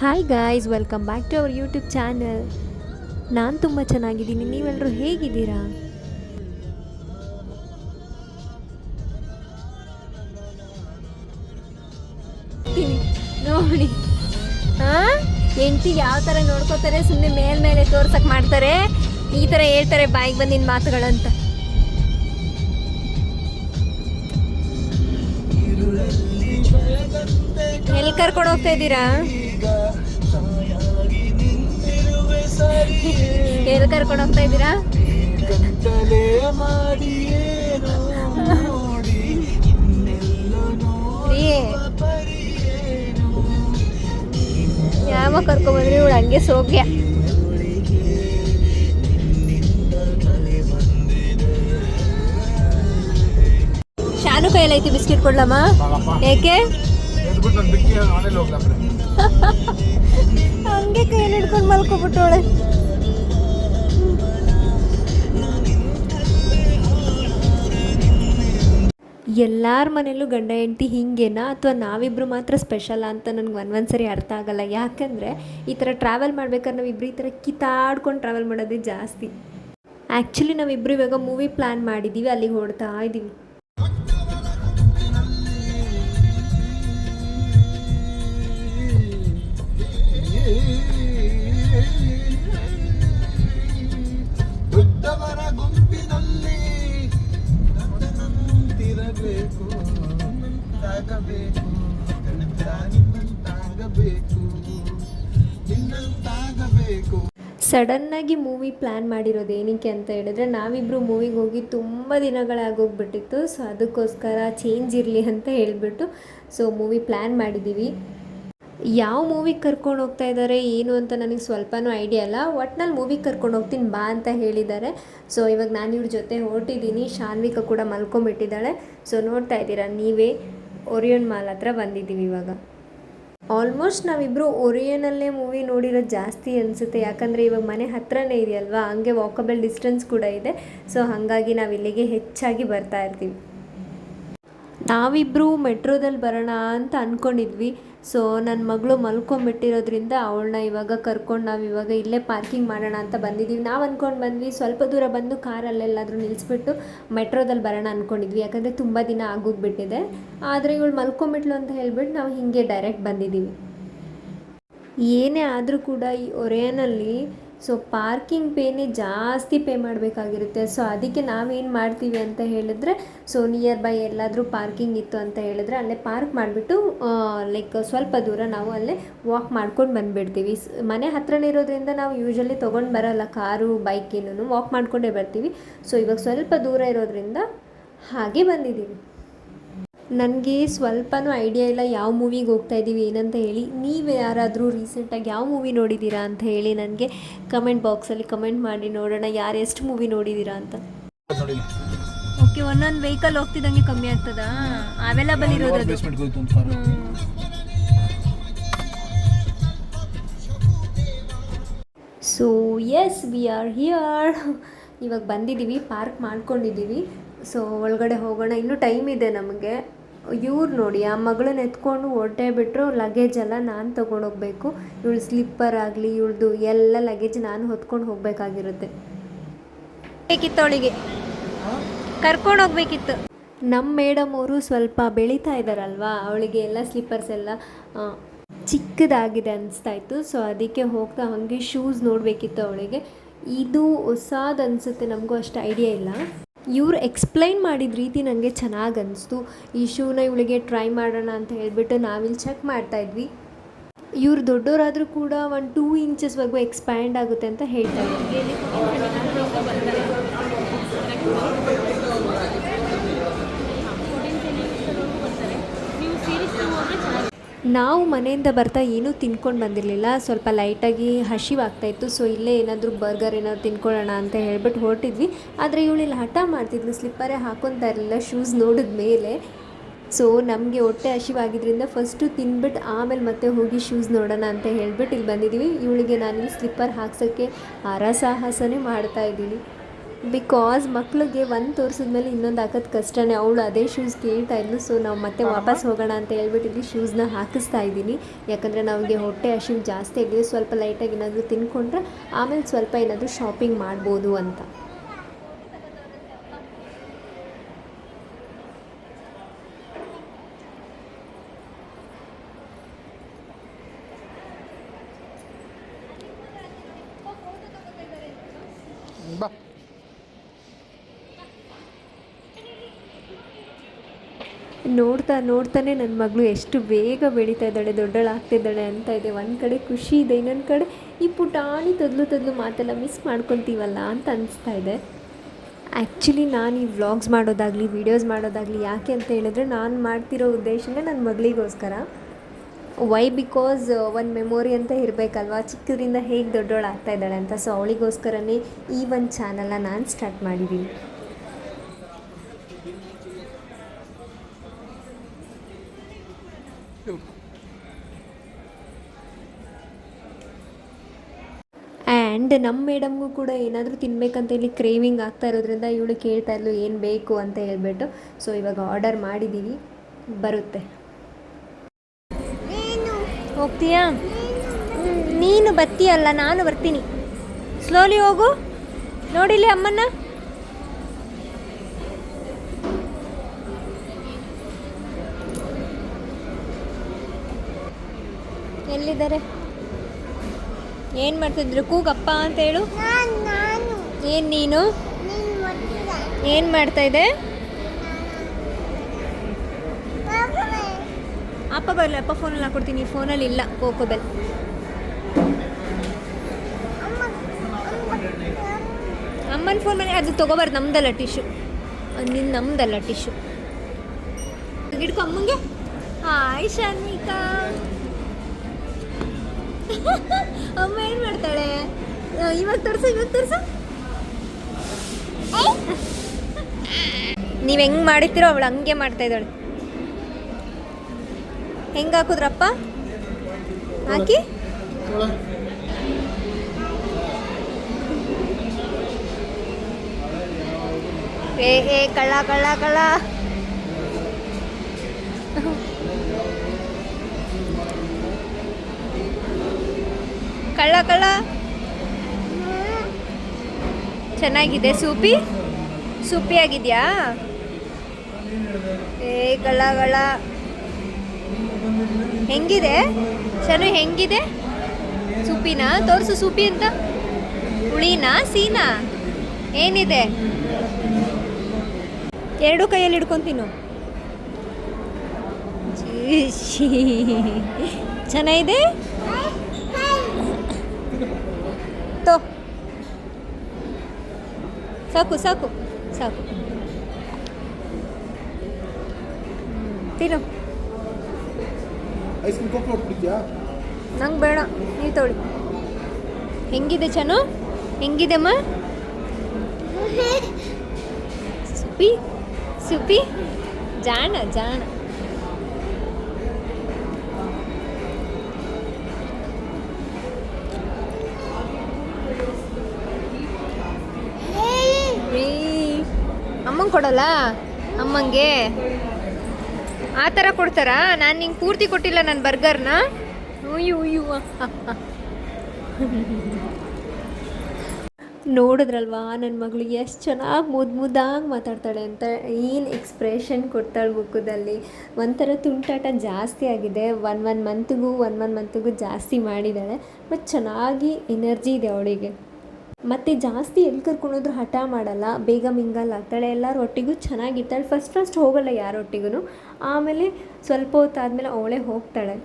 Hi guys welcome back to our YouTube channel ನಾನು ತುಂಬ ಚೆನ್ನಾಗಿದ್ದೀನಿ. ನೀವೆಲ್ಲರೂ ಹೇಗಿದ್ದೀರಾ? ನೋಡಿ. ಹಾಂ ಹೆಂಡತಿ ಯಾವ ಥರ ನೋಡ್ಕೋತಾರೆ ಸುಮ್ಮನೆ ಮೇಲ್ಮೇಲೆ ತೋರ್ಸಕ್ಕೆ ಮಾಡ್ತಾರೆ, ಈ ಥರ ಹೇಳ್ತಾರೆ ಬಾಯಿಗೆ ಬಂದಿನ ಮಾತುಗಳಂತ. ಎಲ್ಲಿ ಕರ್ಕೊಂಡು ಹೋಗ್ತಾ ಇದ್ದೀರಾ? ಎಲ್ಲಿ ಕರ್ಕೊಂಡು ಹೋಗ್ತಾ ಇದ್ದೀರಾ? ಯಾವ ಮಾಡಿ ಏನೋ ನೋಡಿ ಇನ್ನೆಲ್ಲೋ ರೀ ನೋಡಿಯೇನು ಯಾವಾಗ ಕರ್ಕೊಂಬಂದ್ರಿ ಇವಳು ಹಂಗೆ ಸೋಗ್ಯ ಶಾನು ಕೈಯಲ್ಲಿ ಐತಿ ಬಿಸ್ಕಿಟ್ ಕೊಡ್ಲಮ್ಮ? ಏಕೆ? ಎದ್ಬಿಟ್ಟು ನನ್ನ ಬಿಕ್ಕಿ ಹಂಗೆ ಕೈಯಲ್ಲಿ ಹಿಡ್ಕೊಂಡು ಎಲ್ಲರ ಮನೇಲೂ ಗಂಡ ಹೆಂಡತಿ ಹಿಂಗೇನಾ ಅಥವಾ ನಾವಿಬ್ರು ಮಾತ್ರ ಸ್ಪೆಷಲ್ಲ ಅಂತ ನನಗೆ ಒಂದೊಂದ್ಸರಿ ಅರ್ಥ ಆಗಲ್ಲ. ಯಾಕಂದರೆ ಈ ಥರ ಟ್ರಾವೆಲ್ ಮಾಡ್ಬೇಕಾದ್ರೆ ನಾವಿಬ್ಬರು ಈ ಥರ ಕಿತ್ತಾಡ್ಕೊಂಡು ಟ್ರಾವೆಲ್ ಮಾಡೋದೇ ಜಾಸ್ತಿ. ಆ್ಯಕ್ಚುಲಿ ನಾವಿಬ್ಬರು ಇವಾಗ ಮೂವಿ ಪ್ಲ್ಯಾನ್ ಮಾಡಿದ್ದೀವಿ ಅಲ್ಲಿಗೆ ಹೊಡ್ತಾ ಇದ್ದೀವಿ ಗುಂಪಿನಲ್ಲಿ ನಂತಿರಬೇಕು ಸಡನ್ನಾಗಿ ಮೂವಿ ಪ್ಲ್ಯಾನ್ ಮಾಡಿರೋದು ಏನಕ್ಕೆ ಅಂತ ಹೇಳಿದ್ರೆ ನಾವಿಬ್ಬರು ಮೂವಿಗೆ ಹೋಗಿ ತುಂಬ ದಿನಗಳಾಗೋಗ್ಬಿಟ್ಟಿತ್ತು, ಸೊ ಅದಕ್ಕೋಸ್ಕರ ಚೇಂಜ್ ಇರಲಿ ಅಂತ ಹೇಳಿಬಿಟ್ಟು, ಸೊ ಮೂವಿ ಪ್ಲ್ಯಾನ್ ಮಾಡಿದ್ದೀವಿ ಯಾವ ಮೂವಿಗೆ ಕರ್ಕೊಂಡು ಹೋಗ್ತಾ ಇದ್ದಾರೆ ಏನು ಅಂತ ನನಗೆ ಸ್ವಲ್ಪನೂ ಐಡಿಯಾ ಅಲ್ಲ ಒಟ್ನಲ್ಲಿ ಮೂವಿಗೆ ಕರ್ಕೊಂಡು ಹೋಗ್ತೀನಿ, ಬಾ ಅಂತ ಹೇಳಿದ್ದಾರೆ. ಸೊ ಇವಾಗ ನಾನು ಇವ್ರ ಜೊತೆ ಹೊರಟಿದ್ದೀನಿ ಶಾನ್ವಿಕ ಕೂಡ ಮಲ್ಕೊಂಬಿಟ್ಟಿದ್ದಾಳೆ ಸೊ ನೋಡ್ತಾ ಇದ್ದೀರಾ, ನೀವೇ ಒರಿಯನ್ ಮಾಲ್ ಹತ್ರ ಬಂದಿದ್ದೀವಿ ಇವಾಗ. ಆಲ್ಮೋಸ್ಟ್ ನಾವಿಬ್ಬರು ಒರಿಯನಲ್ಲೇ ಮೂವಿ ನೋಡಿರೋದು ಜಾಸ್ತಿ ಅನಿಸುತ್ತೆ. ಯಾಕಂದರೆ ಇವಾಗ ಮನೆ ಹತ್ರನೇ ಇದೆಯಲ್ವಾ? ಹಂಗೆ ವಾಕಬಲ್ ಡಿಸ್ಟೆನ್ಸ್ ಕೂಡ ಇದೆ. ಸೊ ಹಾಗಾಗಿ ನಾವು ಇಲ್ಲಿಗೆ ಹೆಚ್ಚಾಗಿ ಬರ್ತಾ ಇರ್ತೀವಿ. ನಾವಿಬ್ಬರು ಮೆಟ್ರೋದಲ್ಲಿ ಬರೋಣ ಅಂತ ಅಂದ್ಕೊಂಡಿದ್ವಿ ಸೊ ನನ್ನ ಮಗಳು ಮಲ್ಕೊಂಬಿಟ್ಟಿರೋದ್ರಿಂದ ಅವಳನ್ನ ಇವಾಗ ಕರ್ಕೊಂಡು ನಾವು ಇವಾಗ ಇಲ್ಲೇ ಪಾರ್ಕಿಂಗ್ ಮಾಡೋಣ ಅಂತ ಬಂದಿದ್ದೀವಿ ನಾವು ಅಂದ್ಕೊಂಡು ಬಂದ್ವಿ ಸ್ವಲ್ಪ ದೂರ ಬಂದು ಕಾರಲ್ಲೆಲ್ಲಾದರೂ ನಿಲ್ಲಿಸ್ಬಿಟ್ಟು ಮೆಟ್ರೋದಲ್ಲಿ ಬರೋಣ ಅಂದ್ಕೊಂಡಿದ್ವಿ ಯಾಕಂದರೆ ತುಂಬ ದಿನ ಆಗೋಗ್ಬಿಟ್ಟಿದೆ. ಆದರೆ ಇವಳು ಮಲ್ಕೊಂಬಿಟ್ಲು ಅಂತ ಹೇಳ್ಬಿಟ್ಟು ನಾವು ಹೀಗೆ ಡೈರೆಕ್ಟ್ ಬಂದಿದ್ದೀವಿ ಏನೇ ಆದರೂ ಕೂಡ ಈ ಒರೆಯನಲ್ಲಿ ಸೊ ಪಾರ್ಕಿಂಗ್ ಪೇನೇ ಜಾಸ್ತಿ ಪೇ ಮಾಡಬೇಕಾಗಿರುತ್ತೆ. ಸೊ ಅದಕ್ಕೆ ನಾವೇನು ಮಾಡ್ತೀವಿ ಅಂತ ಹೇಳಿದ್ರೆ ಸೊ ನಿಯರ್ ಬೈ ಎಲ್ಲಾದರೂ ಪಾರ್ಕಿಂಗ್ ಇತ್ತು ಅಂತ ಹೇಳಿದ್ರೆ ಅಲ್ಲೇ ಪಾರ್ಕ್ ಮಾಡಿಬಿಟ್ಟು ಲೈಕ್ ಸ್ವಲ್ಪ ದೂರ ನಾವು ಅಲ್ಲೇ ವಾಕ್ ಮಾಡ್ಕೊಂಡು ಬಂದುಬಿಡ್ತೀವಿ. ಮನೆ ಹತ್ರನೇ ಇರೋದ್ರಿಂದ ನಾವು ಯೂಶಲಿ ತೊಗೊಂಡು ಬರೋಲ್ಲ ಕಾರು ಬೈಕ್ ಏನೂ ವಾಕ್ ಮಾಡಿಕೊಂಡೇ ಬರ್ತೀವಿ. ಸೊ ಇವಾಗ ಸ್ವಲ್ಪ ದೂರ ಇರೋದ್ರಿಂದ ಹಾಗೆ ಬಂದಿದ್ದೀವಿ. ನನಗೆ ಸ್ವಲ್ಪನೂ ಐಡಿಯಾ ಇಲ್ಲ ಯಾವ ಮೂವಿಗೆ ಹೋಗ್ತಾ ಇದ್ದೀವಿ ಏನಂತ ಹೇಳಿ. ನೀವು ಯಾರಾದರೂ ರೀಸೆಂಟಾಗಿ ಯಾವ ಮೂವಿ ನೋಡಿದ್ದೀರಾ ಅಂತ ಹೇಳಿ ನನಗೆ ಕಮೆಂಟ್ ಬಾಕ್ಸಲ್ಲಿ ಕಮೆಂಟ್ ಮಾಡಿ ನೋಡೋಣ. ಯಾರು ಎಷ್ಟು ಮೂವಿ ನೋಡಿದ್ದೀರಾ ಅಂತ. ಓಕೆ ಒಂದೊಂದು ವೆಹಿಕಲ್ ಹೋಗ್ತಿದ್ದಂಗೆ ಕಮ್ಮಿ ಆಗ್ತದಾ? ಅವೈಲಬಲ್ ಇರೋದು ಅದು so S V R here ಇವಾಗ ಬಂದಿದ್ದೀವಿ ಪಾರ್ಕ್ ಮಾಡ್ಕೊಂಡಿದ್ದೀವಿ ಸೊ ಒಳಗಡೆ ಹೋಗೋಣ. ಇನ್ನೂ ಟೈಮ್ ಇದೆ ನಮಗೆ. ಇವ್ರು ನೋಡಿ ಆ ಮಗಳನ್ನ ಎತ್ಕೊಂಡು ಹೊರಟೇ ಬಿಟ್ಟರು ಲಗೇಜ್ ಎಲ್ಲ ನಾನು ತೊಗೊಂಡೋಗ್ಬೇಕು ಇವಳು ಸ್ಲಿಪ್ಪರ್ ಆಗಲಿ ಇವಳದು ಎಲ್ಲ ಲಗೇಜ್ ನಾನು ಹೊತ್ಕೊಂಡು ಹೋಗಬೇಕಾಗಿರುತ್ತೆ. ಬೇಕಿತ್ತು ಅವಳಿಗೆ. ಕರ್ಕೊಂಡು ಹೋಗ್ಬೇಕಿತ್ತು. ನಮ್ಮ ಮೇಡಮ್ ಅವರು ಸ್ವಲ್ಪ ಬೆಳೀತಾ ಇದ್ದಾರಲ್ವಾ ಅವಳಿಗೆ ಎಲ್ಲ ಸ್ಲಿಪ್ಪರ್ಸ್ ಎಲ್ಲ ಚಿಕ್ಕದಾಗಿದೆ ಅನಿಸ್ತಾ ಇತ್ತು. ಸೊ ಅದಕ್ಕೆ ಹೋಗ್ತಾ ಹಾಗೆ ಶೂಸ್ ನೋಡಬೇಕಿತ್ತು ಅವಳಿಗೆ. ಇದು ಹೊಸಾದು ಅನಿಸುತ್ತೆ ನಮಗೂ ಅಷ್ಟು ಐಡಿಯಾ ಇಲ್ಲ. ಇವ್ರು ಎಕ್ಸ್ಪ್ಲೈನ್ ಮಾಡಿದ ರೀತಿ ನನಗೆ ಚೆನ್ನಾಗಿ ಅನ್ನಿಸ್ತು ಈ ಶೂನ ಇವಳಿಗೆ ಟ್ರೈ ಮಾಡೋಣ ಅಂತ ಹೇಳಿಬಿಟ್ಟು ನಾವಿಲ್ಲಿ ಚೆಕ್ ಮಾಡ್ತಾ ಇದ್ವಿ. ಇವ್ರು ದೊಡ್ಡವರಾದರೂ ಕೂಡ ಒಂದು ಟೂ ಇಂಚಸ್ವರೆಗೂ ಎಕ್ಸ್ಪ್ಯಾಂಡ್ ಆಗುತ್ತೆ ಅಂತ ಹೇಳ್ತಾ ಇದ್ರು. ನಾವು ಮನೆಯಿಂದ ಬರ್ತಾ ಏನೂ ತಿನ್ಕೊಂಡು ಬಂದಿರಲಿಲ್ಲ. ಸ್ವಲ್ಪ ಲೈಟಾಗಿ ಹಸಿವಾಗ್ತಾಯಿತ್ತು ಸೊ ಇಲ್ಲೇ ಏನಾದರೂ ಬರ್ಗರ್ ಏನಾದ್ರು ತಿನ್ಕೊಳ್ಳೋಣ ಅಂತ ಹೇಳ್ಬಿಟ್ಟು ಹೊರಟಿದ್ವಿ. ಆದರೆ ಇವಳಿಲ್ಲಿ ಹಠ ಮಾಡ್ತಿದ್ಲು. ಸ್ಲಿಪ್ಪರೇ ಹಾಕೊತಾ ಇರಲಿಲ್ಲ. ಶೂಸ್ ನೋಡಿದ ಮೇಲೆ. ಸೊ ನಮಗೆ ಹೊಟ್ಟೆ ಹಸಿವಾಗಿದ್ದರಿಂದ ಫಸ್ಟು ತಿನ್ಬಿಟ್ಟು ಆಮೇಲೆ ಮತ್ತೆ ಹೋಗಿ ಶೂಸ್ ನೋಡೋಣ ಅಂತ ಹೇಳ್ಬಿಟ್ಟು ಇಲ್ಲಿ ಬಂದಿದ್ದೀವಿ ಇವಳಿಗೆ ನಾನು ಸ್ಲಿಪ್ಪರ್ ಹಾಕ್ಸೋಕ್ಕೆ ಹರಸಾಹಸನೇ ಮಾಡ್ತಾ ಇದ್ದೀನಿ. ಬಿಕಾಸ್ ಮಕ್ಳಿಗೆ ಒಂದು ತೋರಿಸಿದ್ಮೇಲೆ ಇನ್ನೊಂದು ಹಾಕೋದು ಕಷ್ಟನೇ. ಅವಳು ಅದೇ ಶೂಸ್ ಕೇಳ್ತಾ ಇದ್ಲು ಸೊ ನಾವು ಮತ್ತೆ ವಾಪಸ್ ಹೋಗೋಣ ಅಂತ ಹೇಳ್ಬಿಟ್ಟು ಇಲ್ಲಿ ಶೂಸ್ನ ಹಾಕಿಸ್ತಾ ಇದ್ದೀನಿ. ಯಾಕಂದರೆ ನಮಗೆ ಹೊಟ್ಟೆ ಹಸಿವು ಜಾಸ್ತಿ ಆಗಿದೆ ಸ್ವಲ್ಪ ಲೈಟಾಗಿ ಏನಾದರೂ ತಿನ್ಕೊಂಡ್ರೆ ಆಮೇಲೆ ಸ್ವಲ್ಪ ಏನಾದರೂ ಶಾಪಿಂಗ್ ಮಾಡ್ಬೋದು ಅಂತ. ಬಾ. ನೋಡ್ತಾ ನೋಡ್ತಾನೆ ನನ್ನ ಮಗಳು ಎಷ್ಟು ಬೇಗ ಬೆಳೀತಾ ಇದ್ದಾಳೆ ದೊಡ್ಡಳಾಗ್ತಿದ್ದಾಳೆ ಅಂತ ಇದೆ. ಒಂದು ಕಡೆ ಖುಷಿ ಇದೆ, ಇನ್ನೊಂದು ಕಡೆ ಈ ಪುಟಾಣಿ ತದ್ಲು ತದ್ಲು ಮಾತೆಲ್ಲ ಮಿಸ್ ಮಾಡ್ಕೊತೀವಲ್ಲ ಅಂತ ಅನಿಸ್ತಾ ಇದೆ. ಆ್ಯಕ್ಚುಲಿ ನಾನು ಈ ವ್ಲಾಗ್ಸ್ ಮಾಡೋದಾಗಲಿ ವೀಡಿಯೋಸ್ ಮಾಡೋದಾಗಲಿ ಯಾಕೆ ಅಂತ ಹೇಳಿದ್ರೆ ನಾನು ಮಾಡ್ತಿರೋ ಉದ್ದೇಶನೇ ನನ್ನ ಮಗಳಿಗೋಸ್ಕರ. ವೈ ಬಿಕಾಸ್ ಒಂದು ಮೆಮೊರಿ ಅಂತ ಇರಬೇಕಲ್ವಾ? ಚಿಕ್ಕದ್ರಿಂದ ಹೇಗೆ ದೊಡ್ಡವಳು ಆಗ್ತಾ ಇದ್ದಾಳೆ ಅಂತ. ಸೊ ಅವಳಿಗೋಸ್ಕರನೇ ಈ ಒಂದು ಚಾನಲ್ನ ನಾನು ಸ್ಟಾರ್ಟ್ ಮಾಡಿದ್ದೀನಿ ಆ್ಯಂಡ್ ನಮ್ಮ ಮೇಡಮ್ಗೂ ಕೂಡ ಏನಾದರೂ ತಿನ್ಬೇಕಂತ ಹೇಳಿ ಕ್ರೇವಿಂಗ್ ಆಗ್ತಾ ಇರೋದ್ರಿಂದ ಇವಳು ಕೇಳ್ತಾ ಇದ್ಲು ಏನು ಬೇಕು? ಅಂತ ಹೇಳ್ಬಿಟ್ಟು. ಸೊ ಇವಾಗ ಆರ್ಡರ್ ಮಾಡಿದ್ದೀವಿ ಬರುತ್ತೆ. ಹೋಗ್ತೀಯಾ? ನೀನು. ಬತ್ತೀಯಲ್ಲ ನಾನು ಬರ್ತೀನಿ. ಸ್ಲೋಲಿ ಹೋಗು. ನೋಡಿಲಿ ಅಮ್ಮನ್ನ. ಎಲ್ಲಿದ್ದಾರೆ? ಏನು ಮಾಡ್ತಿದ್ರು? ಕೂಗಪ್ಪ ಅಂತ ಹೇಳು. ಏನು ನೀನು? ಏನು ಮಾಡ್ತಾ ಇದೆ? ಅಪ್ಪ ಬರಲ್ಲ ಅಪ್ಪ ಫೋನಲ್ಲಿ ಹಾಕೊಡ್ತೀನಿ. ಫೋನಲ್ಲಿ ಇಲ್ಲ ಕೋಕೋಬೆಲ್ ಅಮ್ಮನ ಫೋನ್ ಮನೆ ಅದು ತಗೋಬಾರ್ದು ನಮ್ದಲ್ಲ ಟಿಶ್ಯೂ ನಿನ್ನ ನಮ್ದಲ್ಲ ಟಿಶ್ಯೂ ಹಿಡ್ಕೊ ಅಮ್ಮಂಗೆ. ಹಾಯ್ ಶಾನ್ವಿಕಾ ಅಮ್ಮ ಏನು ಮಾಡ್ತಾಳೆ? ಇವಾಗ ತೋರ್ಸು ಇವಾಗ ತೋರ್ಸು. ನೀವು ಹೆಂಗೆ ಮಾಡಿರ್ತೀರೋ ಅವಳು ಹಂಗೆ ಮಾಡ್ತಾ ಇದ್ದಾಳೆ. ಹೆಂಗೆ ಹಾಕಿದ್ರಪ್ಪ? ಹಾಕಿ. ಏ ಏ, ಕಳ್ಳ ಕಳ್ಳ ಕಳ್ಳ. ಕಳ್ಳ ಕಳ್ಳ? ಚೆನ್ನಾಗಿದೆ. ಸೂಪಿ? ಸೂಪಿ ಆಗಿದೆಯಾ ಏ, ಕಳ್ಳ ಕಳ್ಳ. ಹೆಂಗಿದೆ? ಚನು ಹೆಂಗಿದೆ? ಸೂಪಿನ? ತೋರಿಸು ಸೂಪಿ ಅಂತ. ಹುಳಿನಾ? ಸೀನಾ? ಏನಿದೆ? ಎರಡು ಕೈಯಲ್ಲಿ ಹಿಡ್ಕೊಂತೀನು ಚೆನ್ನಾಗಿದೆ? ತೋ ಸಾಕು ಸಾಕು ಸಾಕು. ತಿನ್ನು. ಐಸ್ ಕ್ರೀಮ್ ನಂಗೆ ಬೇಡ ನೀವು ತೊಳಿ ಹೆಂಗಿದೆ ಚನು? ಹೆಂಗಿದೆಮ್ಮ ಸುಪಿ ಸುಪಿ? ಜಾಣ ಜಾಣ. ಕೊಡಲ್ಲ? ಅಮ್ಮಂಗೆ. ಆ ಥರ ಕೊಡ್ತಾರಾ? ನಾನು ನಿಂಗೆ ಪೂರ್ತಿ ಕೊಟ್ಟಿಲ್ಲ ನನ್ನ ಬರ್ಗರ್ನ. ಉಯ್ಯು ನೋಡಿದ್ರಲ್ವಾ ನನ್ನ ಮಗಳು ಎಷ್ಟು ಚೆನ್ನಾಗಿ ಮುದ್ದು ಮುದ್ದಾಗಿ ಮಾತಾಡ್ತಾಳೆ ಅಂತ. ಏನು ಎಕ್ಸ್ಪ್ರೆಷನ್ ಕೊಡ್ತಾಳೆ ಮುಖದಲ್ಲಿ. ಒಂಥರ ತುಂಟಾಟ ಜಾಸ್ತಿ ಆಗಿದೆ. ಒನ್ ಒನ್ ಮಂತ್ಗೂ ಒನ್ ಒನ್ ಮಂತ್ಗೂ ಜಾಸ್ತಿ ಮಾಡಿದ್ದಾಳೆ ಮತ್ತು ಚೆನ್ನಾಗಿ ಎನರ್ಜಿ ಇದೆ ಅವಳಿಗೆ. ಮತ್ತು ಜಾಸ್ತಿ ಎಲ್ಲಿ ಕರ್ಕೊಂಡೋದ್ರು ಹಠ ಮಾಡಲ್ಲ, ಬೇಗ ಮಿಂಗಲ್ ಆಗ್ತಾಳೆ, ಎಲ್ಲರ ಒಟ್ಟಿಗೂ ಚೆನ್ನಾಗಿರ್ತಾಳೆ. ಫಸ್ಟ್ ಫಸ್ಟ್ ಹೋಗಲ್ಲ ಯಾರೊಟ್ಟಿಗೂ ಆಮೇಲೆ ಸ್ವಲ್ಪ ಹೊತ್ತಾದ್ಮೇಲೆ ಅವಳೇ ಹೋಗ್ತಾಳೆ.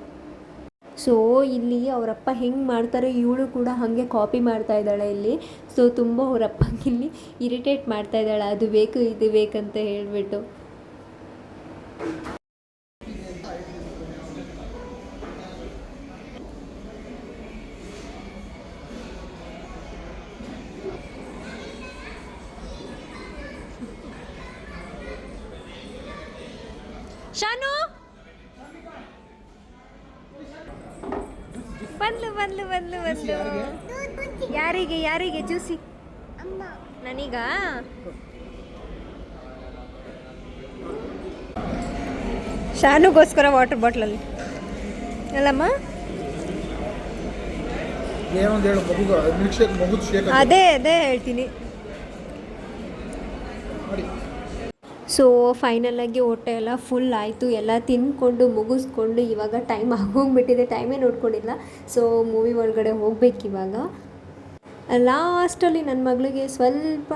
ಸೊ ಇಲ್ಲಿ ಅವರಪ್ಪ ಹೆಂಗೆ ಮಾಡ್ತಾರೆ, ಇವಳು ಕೂಡ ಹಾಗೆ ಕಾಪಿ ಮಾಡ್ತಾ ಇದ್ದಾಳೆ ಇಲ್ಲಿ. ಸೊ ತುಂಬ ಅವರಪ್ಪಂಗೆ ಇಲ್ಲಿ ಇರಿಟೇಟ್ ಮಾಡ್ತಾ ಇದ್ದಾಳೆ. ಅದು ಬೇಕು, ಇದು ಬೇಕಂತ ಹೇಳಿಬಿಟ್ಟು. ಯಾರಿಗೆ ಯಾರಿಗೆ ಜ್ಯೂಸಿ ನನೀಗ? ಶಾನುಗೋಸ್ಕರ ವಾಟರ್ ಬಾಟ್ಲಲ್ಲಿ ಅಲ್ಲಮ್ಮ ಅದೇ ಅದೇ ಹೇಳ್ತೀನಿ. ಸೊ ಸೊ ಫೈನಲಾಗಿ ಹೊಟ್ಟೆ ಎಲ್ಲ ಫುಲ್ ಆಯಿತು. ಎಲ್ಲ ತಿಂದ್ಕೊಂಡು ಮುಗಿಸ್ಕೊಂಡು ಇವಾಗ ಟೈಮ್ ಆಗೋಗ್ಬಿಟ್ಟಿದೆ. ಟೈಮೇ ನೋಡ್ಕೊಂಡಿಲ್ಲ. ಸೊ ಮೂವಿ ಒಳಗಡೆ ಹೋಗ್ಬೇಕು ಇವಾಗ ಲಾಸ್ಟಲ್ಲಿ ನನ್ನ ಮಗಳಿಗೆ ಸ್ವಲ್ಪ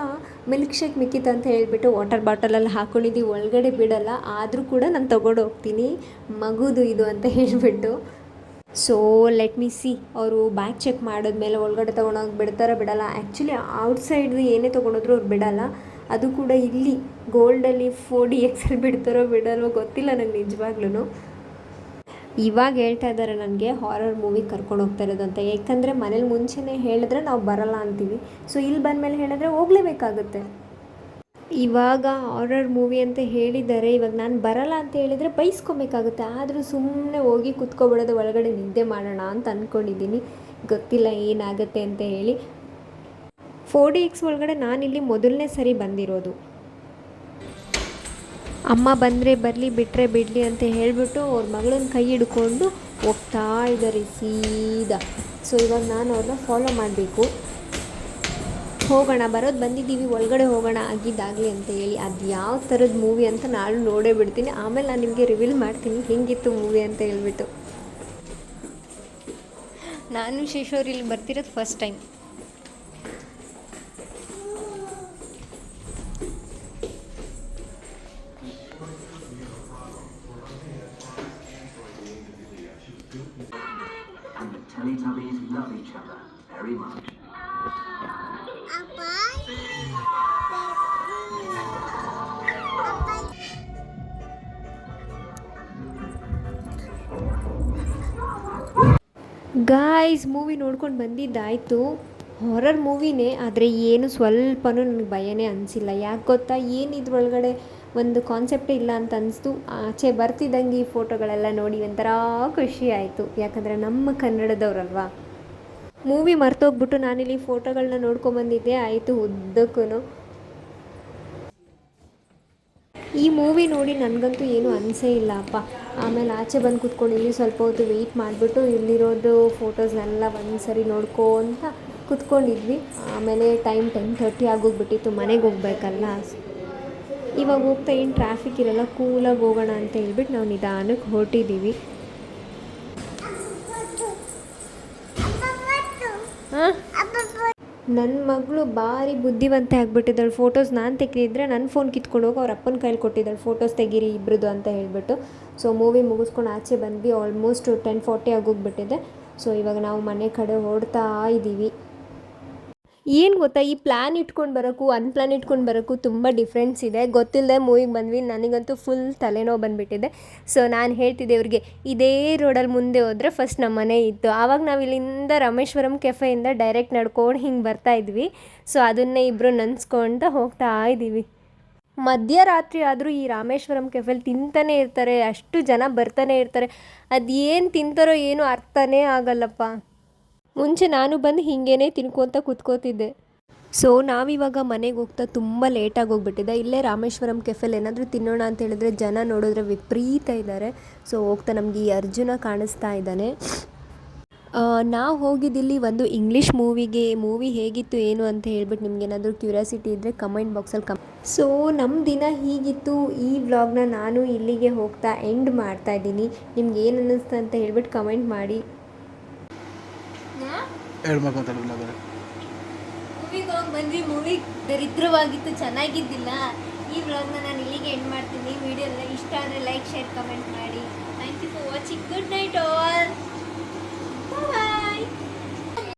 ಮಿಲ್ಕ್ ಶೇಕ್ ಮಿಕ್ಕಿತ್ತು ಅಂತ ಹೇಳಿಬಿಟ್ಟು ವಾಟರ್ ಬಾಟಲಲ್ಲಿ ಹಾಕ್ಕೊಂಡಿದ್ದೀವಿ ಒಳಗಡೆ ಬಿಡಲ್ಲ, ಆದರೂ ಕೂಡ ನಾನು ತಗೊಂಡು ಹೋಗ್ತೀನಿ. ಮಗುದು ಇದು ಅಂತ ಹೇಳಿಬಿಟ್ಟು. ಸೊ ಲೆಟ್ ಮಿ ಸಿ ಅವರು ಬ್ಯಾಗ್ ಚೆಕ್ ಮಾಡಿದ್ಮೇಲೆ ಒಳಗಡೆ ತೊಗೊಂಡೋಗಿ ಬಿಡ್ತಾರೋ ಬಿಡಲ್ಲ. ಆ್ಯಕ್ಚುಲಿ ಔಟ್ಸೈಡ್ದು ಏನೇ ತೊಗೊಂಡೋದ್ರು ಅವ್ರು ಬಿಡಲ್ಲ. ಅದು ಕೂಡ ಇಲ್ಲಿ ಗೋಲ್ಡಲ್ಲಿ ಫೋರ್ ಡಿ ಎಕ್ಸಲ್ಲಿ ಬಿಡ್ತಾರೋ ಬಿಡಲ್ವೋ ಗೊತ್ತಿಲ್ಲ ನನಗೆ ನಿಜವಾಗ್ಲೂ ಇವಾಗ ಹೇಳ್ತಾ ಇದ್ದಾರೆ ನನಗೆ ಹಾರರ್ ಮೂವಿ ಕರ್ಕೊಂಡು ಹೋಗ್ತಾ ಇರೋದು ಅಂತ. ಯಾಕಂದರೆ ಮನೇಲಿ ಮುಂಚೆನೇ ಹೇಳಿದ್ರೆ ನಾವು ಬರಲ್ಲ ಅಂತೀವಿ. ಸೊ ಇಲ್ಲಿ ಬಂದಮೇಲೆ ಹೇಳಿದ್ರೆ ಹೋಗ್ಲೇಬೇಕಾಗುತ್ತೆ. ಇವಾಗ ಹಾರರ್ ಮೂವಿ ಅಂತ ಹೇಳಿದ್ದಾರೆ. ಇವಾಗ ನಾನು ಬರಲ್ಲ ಅಂತ ಹೇಳಿದರೆ ಬೈಸ್ಕೊಬೇಕಾಗುತ್ತೆ. ಆದರೂ ಸುಮ್ಮನೆ ಹೋಗಿ ಕುತ್ಕೊಬಿಡೋದು ಒಳಗಡೆ ನಿದ್ದೆ ಮಾಡೋಣ ಅಂತ ಅಂದ್ಕೊಂಡಿದ್ದೀನಿ ಗೊತ್ತಿಲ್ಲ ಏನಾಗುತ್ತೆ ಅಂತ ಹೇಳಿ. ಫೋರ್ ಡಿ ಎಕ್ಸ್ ಒಳಗಡೆ ನಾನಿಲ್ಲಿ ಮೊದಲನೇ ಸರಿ ಬಂದಿರೋದು. ಅಮ್ಮ ಬಂದರೆ ಬರಲಿ ಬಿಟ್ಟರೆ ಬಿಡಲಿ ಅಂತ ಹೇಳಿಬಿಟ್ಟು ಅವ್ರ ಮಗಳನ್ನ ಕೈ ಹಿಡ್ಕೊಂಡು ಹೋಗ್ತಾ ಇದ್ದಾರೆ ಸೀದಾ. ಸೊ ಇವಾಗ ನಾನು ಅವ್ರನ್ನ ಫಾಲೋ ಮಾಡಬೇಕು. ಹೋಗೋಣ, ಬರೋದು ಬಂದಿದ್ದೀವಿ, ಒಳಗಡೆ ಹೋಗೋಣ ಆಗಿದ್ದಾಗಲಿ ಅಂತ ಹೇಳಿ. ಅದು ಯಾವ ಥರದ ಮೂವಿ ಅಂತ ನಾನು ನೋಡೇ ಬಿಡ್ತೀನಿ. ಆಮೇಲೆ ನಾನು ನಿಮಗೆ ರಿವೀಲ್ ಮಾಡ್ತೀನಿ ಹೆಂಗಿತ್ತು ಮೂವಿ ಅಂತ ಹೇಳ್ಬಿಟ್ಟು. ನಾನು ಶೇಷವ್ರು ಇಲ್ಲಿ ಬರ್ತಿರೋದು ಫಸ್ಟ್ ಟೈಮ್ ಗಾಯ್ಸ್ ಮೂವಿ ನೋಡ್ಕೊಂಡು ಬಂದಿದ್ದಾಯಿತು. ಹಾರರ್ ಮೂವಿನೇ ಆದರೆ ಏನು ಸ್ವಲ್ಪನೂ ನನಗೆ ಭಯನೇ ಅನಿಸಿಲ್ಲ. ಯಾಕೆ ಗೊತ್ತಾ? ಏನು ಇದ್ರೊಳಗಡೆ ಒಂದು ಕಾನ್ಸೆಪ್ಟೇ ಇಲ್ಲ ಅಂತ ಅನಿಸ್ತು. ಆಚೆ ಬರ್ತಿದ್ದಂಗೆ ಈ ಫೋಟೋಗಳೆಲ್ಲ ನೋಡಿ ಒಂಥರ ಖುಷಿ ಆಯಿತು. ಯಾಕಂದರೆ ನಮ್ಮ ಕನ್ನಡದವ್ರಲ್ವಾ? ಮೂವಿ ಮರ್ತೋಗ್ಬಿಟ್ಟು ನಾನಿಲ್ಲಿ ಫೋಟೋಗಳನ್ನ ನೋಡ್ಕೊಂಬಂದಿದ್ದೆ ಆಯಿತು ಉದ್ದಕ್ಕೂ ಈ ಮೂವಿ ನೋಡಿ ನನಗಂತೂ ಏನೂ ಅನಿಸೇ ಇಲ್ಲ ಅಪ್ಪ ಆಮೇಲೆ ಆಚೆ ಬಂದು ಕೂತ್ಕೊಂಡು ಇಲ್ಲಿ ಸ್ವಲ್ಪ ಹೊತ್ತು ವೆಯ್ಟ್ ಮಾಡಿಬಿಟ್ಟು ಇಲ್ಲಿರೋದು ಫೋಟೋಸ್ನೆಲ್ಲ ಒಂದು ಸರಿ ನೋಡ್ಕೊಂತ ಕೂತ್ಕೊಂಡಿದ್ವಿ. ಆಮೇಲೆ ಟೈಮ್ ಟೆನ್ ಥರ್ಟಿ ಆಗೋಗ್ಬಿಟ್ಟಿತ್ತು, ಮನೆಗೆ ಹೋಗ್ಬೇಕಲ್ಲ. ಇವಾಗ ಹೋಗ್ತಾ ಏನು ಟ್ರಾಫಿಕ್ ಇರಲ್ಲ, ಕೂಲಾಗಿ ಹೋಗೋಣ ಅಂತ ಹೇಳ್ಬಿಟ್ಟು ನಾವು ನಿಧಾನಕ್ಕೆ ಹೊರಟಿದ್ದೀವಿ ಹಾಂ ನನ್ನ ಮಗಳು ಭಾರಿ ಬುದ್ಧಿವಂತೆ ಆಗಿಬಿಟ್ಟಿದ್ದಾಳೆ. ಫೋಟೋಸ್ ನಾನು ತೆಗೆದಿದ್ರೆ ನನ್ನ ಫೋನ್ ಕಿತ್ಕೊಂಡು ಹೋಗಿ ಅವ್ರ ಅಪ್ಪನ ಕೈಲಿ ಕೊಟ್ಟಿದ್ದಾಳೆ. ಫೋಟೋಸ್ ತೆಗೀರಿ ಇಬ್ರದ್ದು ಅಂತ ಹೇಳಿಬಿಟ್ಟು. ಸೊ ಮೂವಿ ಮುಗಿಸ್ಕೊಂಡು ಆಚೆ ಬಂದ್ವಿ. ಆಲ್ಮೋಸ್ಟ್ ಟೆನ್ ಫಾರ್ಟಿ ಆಗೋಗ್ಬಿಟ್ಟಿದೆ ಸೊ ಇವಾಗ ನಾವು ಮನೆ ಕಡೆ ಹೊರಡ್ತಾ ಇದ್ದೀವಿ ಏನು ಗೊತ್ತಾ, ಈ ಪ್ಲ್ಯಾನ್ ಇಟ್ಕೊಂಡು ಬರೋಕ್ಕೂ ಅನ್ಪ್ಲ್ಯಾನ್ ಇಟ್ಕೊಂಡು ಬರೋಕ್ಕೂ ತುಂಬ ಡಿಫ್ರೆನ್ಸ್ ಇದೆ. ಗೊತ್ತಿಲ್ಲದೆ ಮೂವಿಗೆ ಬಂದ್ವಿ, ನನಗಂತೂ ಫುಲ್ ತಲೆನೋವು ಬಂದುಬಿಟ್ಟಿದೆ. ಸೊ ನಾನು ಹೇಳ್ತಿದ್ದೆ ಇವ್ರಿಗೆ, ಇದೇ ರೋಡಲ್ಲಿ ಮುಂದೆ ಹೋದರೆ ಫಸ್ಟ್ ನಮ್ಮ ಮನೆ ಇತ್ತು. ಆವಾಗ ನಾವು ಇಲ್ಲಿಂದ ರಾಮೇಶ್ವರಂ ಕೆಫೆಯಿಂದ ಡೈರೆಕ್ಟ್ ನಡ್ಕೊಂಡು ಹಿಂಗೆ ಬರ್ತಾ ಇದ್ವಿ. ಸೊ ಅದನ್ನೇ ಇಬ್ಬರು ನೆನ್ಸ್ಕೊಳ್ತಾ ಹೋಗ್ತಾ ಇದ್ದೀವಿ. ಮಧ್ಯರಾತ್ರಿ ಆದರೂ ಈ ರಾಮೇಶ್ವರಂ ಕೆಫೆಲಿ ತಿಂತಾನೆ ಇರ್ತಾರೆ, ಅಷ್ಟು ಜನ ಬರ್ತಾನೆ ಇರ್ತಾರೆ. ಅದು ಏನು ತಿಂತಾರೋ ಏನೂ ಅರ್ಥನೇ ಆಗಲ್ಲಪ್ಪ. ಮುಂಚೆ ನಾನು ಬಂದು ಹಿಂಗೇನೆ ತಿನ್ಕೊತ ಕುತ್ಕೋತಿದ್ದೆ. ಸೊ ನಾವಿವಾಗ ಮನೆಗೆ ಹೋಗ್ತಾ ತುಂಬ ಲೇಟಾಗಿ ಹೋಗ್ಬಿಟ್ಟಿದೆ. ಇಲ್ಲೇ ರಾಮೇಶ್ವರಂ ಕೆಫೆಲ್ ಏನಾದರೂ ತಿನ್ನೋಣ ಅಂತ ಹೇಳಿದ್ರೆ ಜನ ನೋಡಿದ್ರೆ ವಿಪರೀತ ಇದ್ದಾರೆ ಸೊ ಹೋಗ್ತಾ ನಮಗೆ ಈ ಅರ್ಜುನ ಕಾಣಿಸ್ತಾ ಇದ್ದಾನೆ. ನಾವು ಹೋಗಿದ್ದಿಲ್ಲಿ ಒಂದು ಇಂಗ್ಲೀಷ್ ಮೂವಿಗೆ ಮೂವಿ ಹೇಗಿತ್ತು, ಏನು ಅಂತ ಹೇಳ್ಬಿಟ್ಟು ನಿಮ್ಗೆ ಏನಾದರೂ ಕ್ಯೂರಿಯಾಸಿಟಿ ಇದ್ದರೆ ಕಮೆಂಟ್ ಬಾಕ್ಸಲ್ಲಿ ಕಮ್ ಸೊ ನಮ್ಮ ದಿನ ಹೀಗಿತ್ತು. ಈ ವ್ಲಾಗ್ನ ನಾನು ಇಲ್ಲಿಗೆ ಹೋಗ್ತಾ ಎಂಡ್ ಮಾಡ್ತಾ ಇದ್ದೀನಿ. ನಿಮ್ಗೆ ಏನು ಅನ್ನಿಸ್ತು ಅಂತ ಹೇಳ್ಬಿಟ್ಟು ಕಮೆಂಟ್ ಮಾಡಿ. ಮೂವಿಗೆ ಹೋಗಿ ಬಂದ್ವಿ. ಮೂವಿ ದರಿದ್ರವಾಗಿತ್ತು, ಚೆನ್ನಾಗಿದ್ದಿಲ್ಲ. ಈ ವ್ಲಾಗ್ನ ನಾನು ಇಲ್ಲಿಗೆ ಎಂಡ್ ಮಾಡ್ತೀನಿ. ವಿಡಿಯೋ ಇಷ್ಟ ಆದರೆ ಲೈಕ್ ಶೇರ್ ಕಮೆಂಟ್ ಮಾಡಿ. Thank you for watching good night all bye